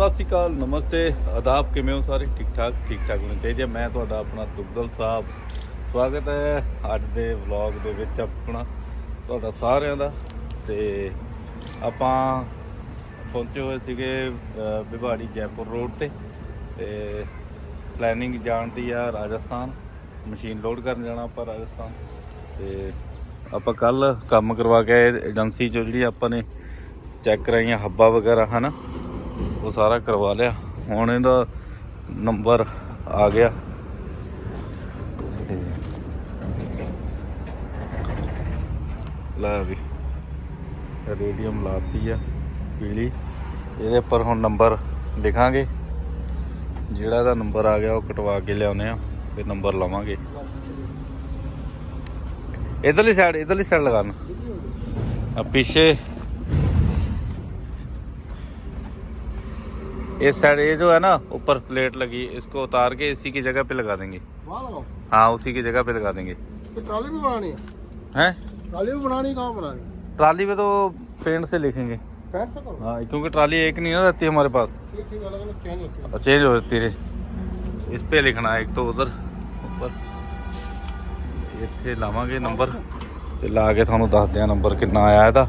ਸਤਿ ਸ਼੍ਰੀ ਅਕਾਲ ਨਮਸਤੇ। ਆਦਾਬ ਕਿਵੇਂ ਹੋ ਸਾਰੇ? ਠੀਕ ਠਾਕ ਠੀਕ ਠਾਕ ਹੋਣੇ ਚਾਹੀਦੇ ਆ। ਮੈਂ ਤੁਹਾਡਾ ਆਪਣਾ ਦੁੱਗਲ ਸਾਹਿਬ। ਸਵਾਗਤ ਹੈ ਅੱਜ ਦੇ ਵਲੌਗ ਦੇ ਵਿੱਚ ਆਪਣਾ ਤੁਹਾਡਾ ਸਾਰਿਆਂ ਦਾ। ਤੇ ਆਪਾਂ ਪਹੁੰਚੇ ਹੋਏ ਸੀਗੇ ਅ, ਵਿਭਾੜੀ ਜੈਪੁਰ ਰੋਡ ਤੇ। ਤੇ ਪਲੈਨਿੰਗ ਜਾਣ ਦੀ ਆ ਰਾਜਸਥਾਨ। ਮਸ਼ੀਨ ਲੋਡ ਕਰਨ ਜਾਣਾ ਆਪਾਂ ਰਾਜਸਥਾਨ। ਤੇ ਆਪਾਂ ਕੱਲ ਕੰਮ ਕਰਵਾ ਕੇ ਏਜੰਸੀ ਚੋਂ ਜਿਹੜੀ ਆਪਾਂ ਨੇ ਚੈੱਕ ਕਰਾਈਆਂ ਹੱਬਾ ਵਗੈਰਾ ਹਨਾ? ਉਹ ਸਾਰਾ ਕਰਵਾ ਲਿਆ। ਹੁਣ ਇਹਦਾ ਨੰਬਰ ਆ ਗਿਆ। ਲਾ ਵੀ, ਰੇਡੀਅਮ ਲਾਤੀ ਆ, ਪੀਲੀ। ਇਹਦੇ ਉੱਪਰ ਹੁਣ ਨੰਬਰ ਲਿਖਾਂਗੇ। ਜਿਹੜਾ ਦਾ ਨੰਬਰ ਆ ਗਿਆ, ਉਹ ਕਟਵਾ ਕੇ ਲਿਆਉਨੇ ਆ, ਫਿਰ ਨੰਬਰ ਲਵਾਂਗੇ। ਇਧਰਲੀ ਸਾਈਡ ਇਧਰਲੀ ਸਾਈਡ ਲਗਾਣਾ ਆ ਪਿੱਛੇ इस साइड ये जो है ना ऊपर प्लेट लगी इसको उतार के इसी की जगह पे लगा देंगे वहाँ लगाओ हाँ उसी की जगह पे लगा देंगे तो ट्राली भी बनानी है हैं ट्राली भी बनानी कहाँ बनानी ट्राली पे तो पेंट से लिखेंगे पैंट से करो हाँ क्योंकि ट्राली एक नहीं ना रहती हमारे पास ठीक ठीक अलग अलग चेंज होती है चेंज हो जाती है इस पे लिखना है एक तो उधर ऊपर ਇੱਥੇ ਲਾਵਾਂਗੇ ਨੰਬਰ ਤੇ ਲਾ ਕੇ ਤੁਹਾਨੂੰ ਦੱਸਦੇ ਆ ਨੰਬਰ ਕਿੰਨਾ ਆਇਆ ਇਹਦਾ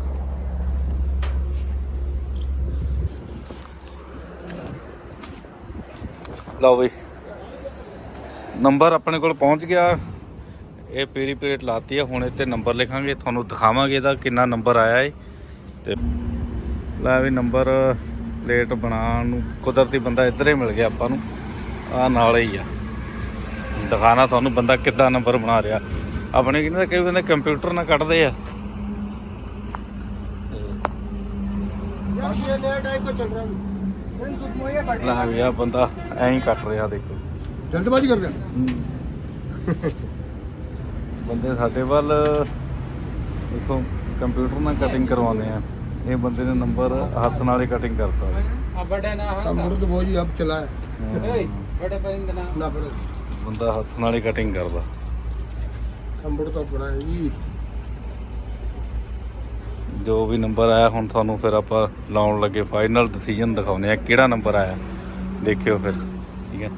ਲਓ ਵੀ ਨੰਬਰ ਆਪਣੇ ਕੋਲ ਪਹੁੰਚ ਗਿਆ। ਇਹ ਪੀਰੀ ਪਲੇਟ ਲਾਤੀ ਹੈ ਹੁਣ ਇੱਥੇ ਨੰਬਰ ਲਿਖਾਂਗੇ ਤੁਹਾਨੂੰ ਦਿਖਾਵਾਂਗੇ ਇਹਦਾ ਕਿੰਨਾ ਨੰਬਰ ਆਇਆ ਹੈ ਤੇ ਲੈ ਵੀ ਨੰਬਰ ਪਲੇਟ ਬਣਾਉਣ ਨੂੰ ਕੁਦਰਤੀ ਬੰਦਾ ਇੱਧਰ ਹੀ ਮਿਲ ਗਿਆ ਆਪਾਂ ਨੂੰ। ਆ ਨਾਲ ਹੀ ਆ। ਦਿਖਾਣਾ ਤੁਹਾਨੂੰ ਬੰਦਾ ਕਿੱਦਾਂ ਨੰਬਰ ਬਣਾ ਰਿਹਾ। ਆਪਣੇ ਕਿੰਨੇ ਕਈ ਬੰਦੇ ਕੰਪਿਊਟਰ ਨਾਲ ਕੱਢਦੇ ਆ। ਯਾਰ ਇਹ ਨਵਾਂ ਟਾਈਪ ਕੋ ਚੱਲ ਰਿਹਾ। ਲੈ ਵੀ ਆ ਬੰਦਾ ਐਂ ਹੀ ਕੱਟ ਰਿਹਾ ਦੇਖੋ। ਜਲਦਬਾਜ਼ੀ ਕਰ ਰਿਹਾ ਬੰਦੇ ਸਾਡੇ ਵੱਲ ਦੇਖੋ ਕੰਪਿਊਟਰ ਨਾਲ ਕਟਿੰਗ ਕਰਵਾਉਂਦੇ ਆ। ਇਹ ਬੰਦੇ ਨੇ ਨੰਬਰ ਹੱਥ ਨਾਲ ਹੀ ਕਟਿੰਗ ਕਰਤਾ। ਬੜਾ ਨਾ ਹਾਂ ਅਮਰਦ ਬੋਜੀ ਅਬ ਚਲਾ ਓਏ ਬੜਾ ਪਰਿੰਦ ਨਾ। ਬੰਦਾ ਹੱਥ ਨਾਲ ਹੀ ਕਟਿੰਗ ਕਰਦਾ। ਕੰਬੜ ਤਾਂ ਬੜਾ ਜੀ ਜੋ ਵੀ ਨੰਬਰ ਆਇਆ ਹੁਣ ਤੁਹਾਨੂੰ ਫਿਰ ਆਪਾਂ ਲਾਉਣ ਲੱਗੇ ਫਾਈਨਲ ਡਿਸੀਜਨ ਦਿਖਾਉਨੇ ਆ ਕਿਹੜਾ ਨੰਬਰ ਆਇਆ। ਦੇਖਿਓ ਫਿਰ ਠੀਕ ਹੈ?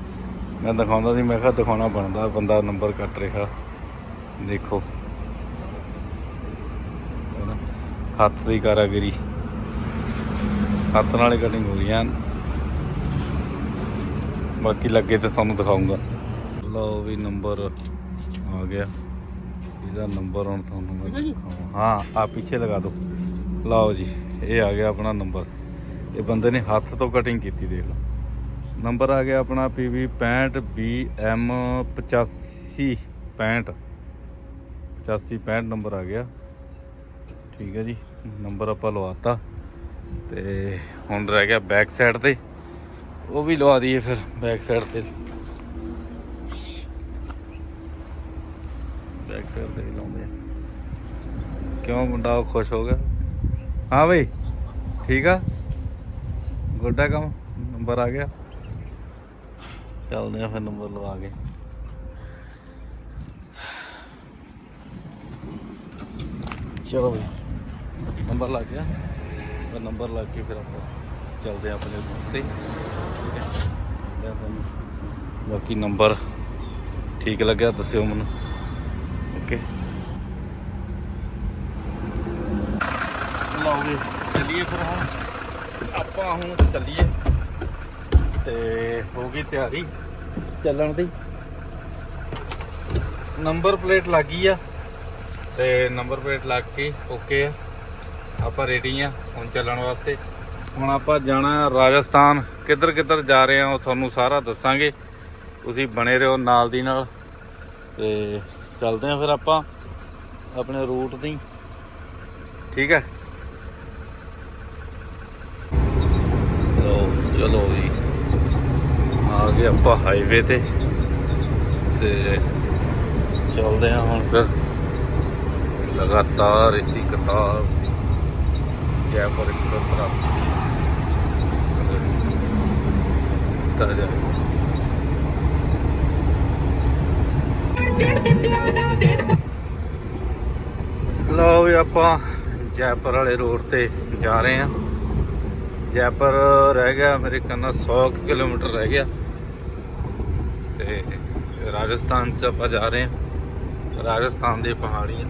ਮੈਂ ਦਿਖਾਉਂਦਾ ਸੀ ਮੈਂ ਕਿਹਾ ਦਿਖਾਉਣਾ ਬਣਦਾ ਬੰਦਾ ਨੰਬਰ ਕੱਟ ਰਿਹਾ। ਦੇਖੋ? ਹੱਥ ਦੀ ਕਾਰਾਗਰੀ। ਹੱਥ ਨਾਲ ਹੀ ਕਟਿੰਗ ਹੋ ਐਨ। ਬਾਕੀ ਲੱਗੇ ਤੇ ਤੁਹਾਨੂੰ ਦਿਖਾਉਂਗਾ। ਲਓ ਵੀ ਨੰਬਰ ਆ ਗਿਆ। ਇਹਦਾ ਨੰਬਰ ਹੁਣ ਤੁਹਾਨੂੰ ਮੈਂ ਹਾਂ ਆ ਪਿੱਛੇ ਲਗਾ ਦਿਓ। ਲਓ ਜੀ, ਇਹ ਆ ਗਿਆ ਆਪਣਾ ਨੰਬਰ ਇਹ ਬੰਦੇ ਨੇ ਹੱਥ ਤੋਂ ਕਟਿੰਗ ਕੀਤੀ, ਦੇਖ ਲਓ। ਨੰਬਰ ਆ ਗਿਆ ਆਪਣਾ PV 65 BM 85 65 85 65 ਨੰਬਰ ਆ ਗਿਆ। ਠੀਕ ਹੈ ਜੀ ਨੰਬਰ ਆਪਾਂ ਲਵਾਤਾ। ਤੇ ਹੁਣ ਰਹਿ ਗਿਆ ਬੈਕ ਸਾਈਡ ਤੇ। ਉਹ ਵੀ ਲਵਾ ਦਈਏ ਫਿਰ ਬੈਕ ਸਾਈਡ ਤੇ। ਬੈਕ ਸਾਈਡ ਤੇ ਵੀ ਲਾਉਂਦੇ ਆ। ਕਿਉਂ ਮੁੰਡਾ ਉਹ ਖੁਸ਼ ਹੋ ਗਿਆ? ਹਾਂ ਬਈ, ਠੀਕ ਆ? ਗੋਡਾ ਕੰਮ, ਨੰਬਰ ਆ ਗਿਆ। ਚੱਲਦੇ ਆ ਫਿਰ ਨੰਬਰ ਲਵਾ ਕੇ। ਚਲੋ ਬਈ, ਨੰਬਰ ਲੱਗ ਗਿਆ। ਫਿਰ ਨੰਬਰ ਲੱਗ ਕੇ ਫਿਰ ਆਪਾਂ ਚੱਲਦੇ ਆ ਆਪਣੇ ਰੂਟ ਤੇ। ਠੀਕ ਹੈ ਤੁਹਾਨੂੰ ਬਾਕੀ ਨੰਬਰ ਠੀਕ ਲੱਗਿਆ, ਦੱਸਿਓ ਮੈਨੂੰ। ਓਕੇ ਲਓ ਜੀ। ਚੱਲੀਏ ਫਿਰ ਹੁਣ। ਆਪਾਂ ਹੁਣ ਚੱਲੀਏ। ਤੇ ਹੋ ਗਈ ਤਿਆਰੀ। ਚੱਲਣ ਦੀ। ਨੰਬਰ ਪਲੇਟ ਲੱਗੀ ਆ। ਤੇ ਨੰਬਰ ਪਲੇਟ ਲੱਗ ਕੇ ਓਕੇ ਆ। ਆਪਾਂ ਰੈਡੀ ਆ ਹੁਣ ਚੱਲਣ ਵਾਸਤੇ। ਹੁਣ ਆਪਾਂ ਜਾਣਾ ਰਾਜਸਥਾਨ। ਕਿੱਧਰ ਕਿੱਧਰ ਜਾ ਰਹੇ ਆ ਉਹ ਤੁਹਾਨੂੰ ਸਾਰਾ ਦੱਸਾਂਗੇ। ਤੁਸੀਂ ਬਣੇ ਰਹੋ ਨਾਲ ਦੀ ਨਾਲ। ਤੇ ਚੱਲਦੇ ਆ ਫਿਰ ਆਪਾਂ। ਆਪਣੇ ਰੂਟ ਦੀ। ਠੀਕ ਹੈ ਲੋ ਚਲੋ ਜੀ ਆ ਗਏ ਆਪਾਂ ਹਾਈਵੇ ਤੇ। ਤੇ ਚੱਲਦੇ ਆ ਹੁਣ ਫਿਰ। ਲਗਾਤਾਰ ਇਸੀ ਕਤਾਰ ਜੈਪੁਰ 183 ਤਾਂ ਜਾ। ਲਓ ਵੀ ਆਪਾਂ ਜੈਪੁਰ ਵਾਲੇ ਰੋਡ ਤੇ ਜਾ ਰਹੇ ਆ ਜੈਪੁਰ ਰਹਿ ਗਿਆ ਮੇਰੇ ਕੰਨਾ 100 ਕੁ ਕਿਲੋਮੀਟਰ ਰਹਿ ਗਿਆ। ਤੇ ਰਾਜਸਥਾਨ ਚ ਆਪਾਂ ਜਾ ਰਹੇ ਹਾਂ। ਰਾਜਸਥਾਨ ਦੇ ਪਹਾੜੀਆਂ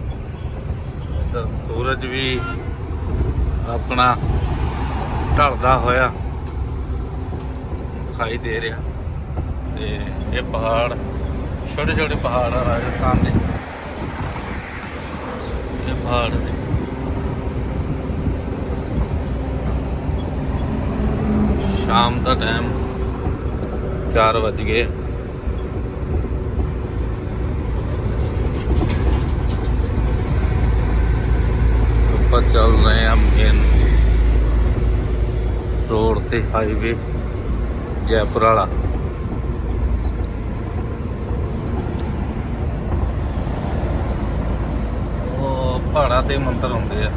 ਇੱਧਰ ਸੂਰਜ ਵੀ ਆਪਣਾ ਢਲਦਾ ਹੋਇਆ ਦਿਖਾਈ ਦੇ ਰਿਹਾ। ਤੇ ਇਹ ਪਹਾੜ ਛੋਟੇ ਛੋਟੇ ਪਹਾੜ ਆ ਰਾਜਸਥਾਨ ਦੇ। ਇਹ ਪਹਾੜ ਨੇ। ਸ਼ਾਮ ਦਾ ਟਾਈਮ 4 ਵੱਜ ਗਏ ਆਪਾਂ ਚੱਲ ਰਹੇ ਹਾਂ ਮੇਨ ਰੋਡ ਤੇ ਹਾਈਵੇ ਜੈਪੁਰ ਵਾਲਾ। ਉਹ ਪਹਾੜਾਂ ਤੇ ਮੰਦਰ ਹੁੰਦੇ ਆ।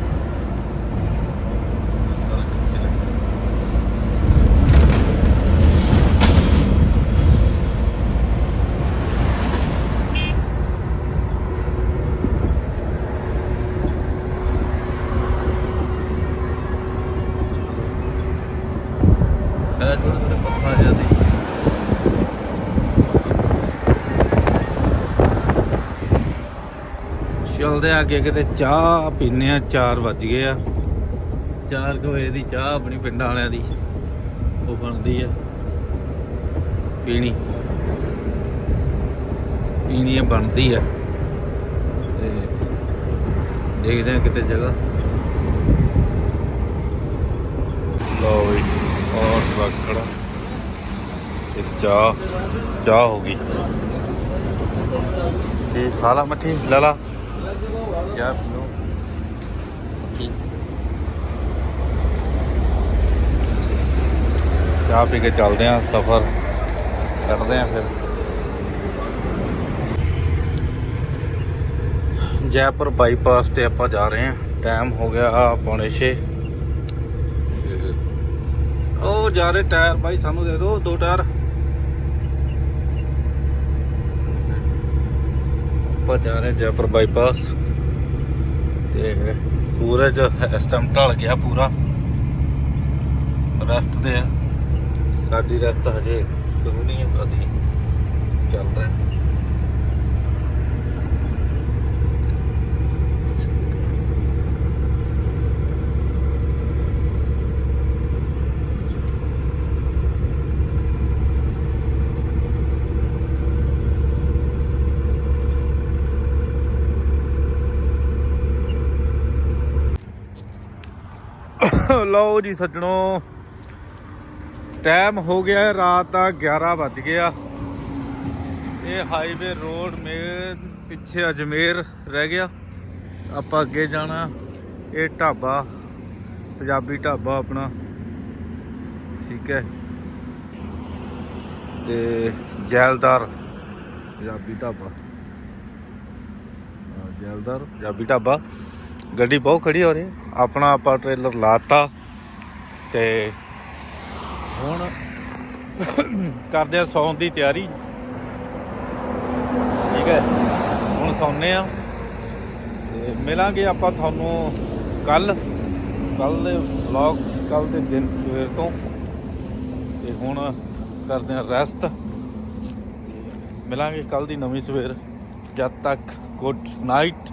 ਚਲਦੇ ਆ, ਅੱਗੇ ਕਿਤੇ ਚਾਹ ਪੀਨੇ ਆ 4 ਵੱਜ ਗਏ ਆ। 4 ਵਜੇ ਦੀ ਚਾਹ ਆਪਣੀ ਪਿੰਡਾਂ ਵਾਲਿਆਂ ਦੀ, ਉਹ ਬਣਦੀ ਆ। ਪੀਣੀ। ਪੀਣੀ ਬਣਦੀ ਆ। ਤੇ ਦੇਖਦੇ ਆ ਕਿਤੇ ਜਗ੍ਹਾ। ਲਓ ਵੀ ਔਰ ਰੱਖੜਾ ਤੇ ਚਾਹ ਚਾਹ ਹੋ ਗਈ। ਕੀ ਖਾ ਲਾ ਮੱਠੀ, ਲੈ ਲਾ। ਯਾਰ ਪੀਓ ਕੀ ਚਾਹ ਪੀ ਕੇ ਚੱਲਦੇ ਆਂ ਸਫ਼ਰ ਕਰਦੇ ਆਂ ਫਿਰ। ਜੈਪੁਰ ਬਾਈਪਾਸ ਤੇ ਆਪਾਂ ਜਾ ਰਹੇ ਆਂ ਟਾਈਮ ਹੋ ਗਿਆ ਪੌਣੇ 6 ਉਹ ਜਾ ਰਹੇ ਟਾਇਰ ਬਾਈ ਸਾਨੂੰ ਦੇ ਦਿਓ ਦੋ ਟਾਇਰ। ਆਪਾਂ ਜਾ ਰਹੇ ਜੈਪੁਰ ਬਾਈਪਾਸ। ਤੇ ਸੂਰਜ ਇਸ ਟਾਈਮ ਢਲ ਗਿਆ ਪੂਰਾ। ਰੈਸਟ ਤੇ ਆ। ਸਾਡੀ ਰੈਸਟ ਹਜੇ ਸ਼ੁਰੂ ਨਹੀਂ ਹੈ ਅਸੀਂ ਚੱਲ ਰਹੇ ਹਾਂ। ਲਓ ਜੀ ਸੱਜਣੋ ਟਾਈਮ ਹੋ ਗਿਆ, ਰਾਤ ਦਾ 11 ਵੱਜ ਗਿਆ ਇਹ ਹਾਈਵੇ ਰੋਡ ਮੇਨ ਪਿੱਛੇ ਅਜਮੇਰ ਰਹਿ ਗਿਆ। ਆਪਾਂ ਅੱਗੇ ਜਾਣਾ, ਇਹ ਢਾਬਾ, ਪੰਜਾਬੀ ਢਾਬਾ ਆਪਣਾ। ਠੀਕ ਹੈ। ਤੇ ਜੈਲਦਾਰ, ਪੰਜਾਬੀ ਢਾਬਾ। ਜੈਲਦਾਰ, ਪੰਜਾਬੀ ਢਾਬਾ। ਗੱਡੀ ਬਹੁਤ ਖੜੀ ਹੋ ਰਹੀ ਆਪਣਾ ਆਪਾਂ ਟ੍ਰੇਲਰ ਲਾਤਾ ਤੇ ਹੁਣ ਕਰਦੇ ਆ ਸੌਣ ਦੀ ਤਿਆਰੀ। ਠੀਕ ਹੈ। ਹੁਣ ਸੌਂਨੇ ਆ। ਤੇ ਮਿਲਾਂਗੇ ਆਪਾਂ ਤੁਹਾਨੂੰ ਕੱਲ ਕੱਲ ਦੇ ਵਲੌਗ ਕੱਲ ਦੇ ਦਿਨ ਸਵੇਰ ਤੋਂ। ਤੇ ਹੁਣ ਕਰਦੇ ਆ ਰੈਸਟ ਮਿਲਾਂਗੇ ਕੱਲ ਦੀ ਨਵੀਂ ਸਵੇਰ। ਜਦ ਤੱਕ ਗੁੱਡ ਨਾਈਟ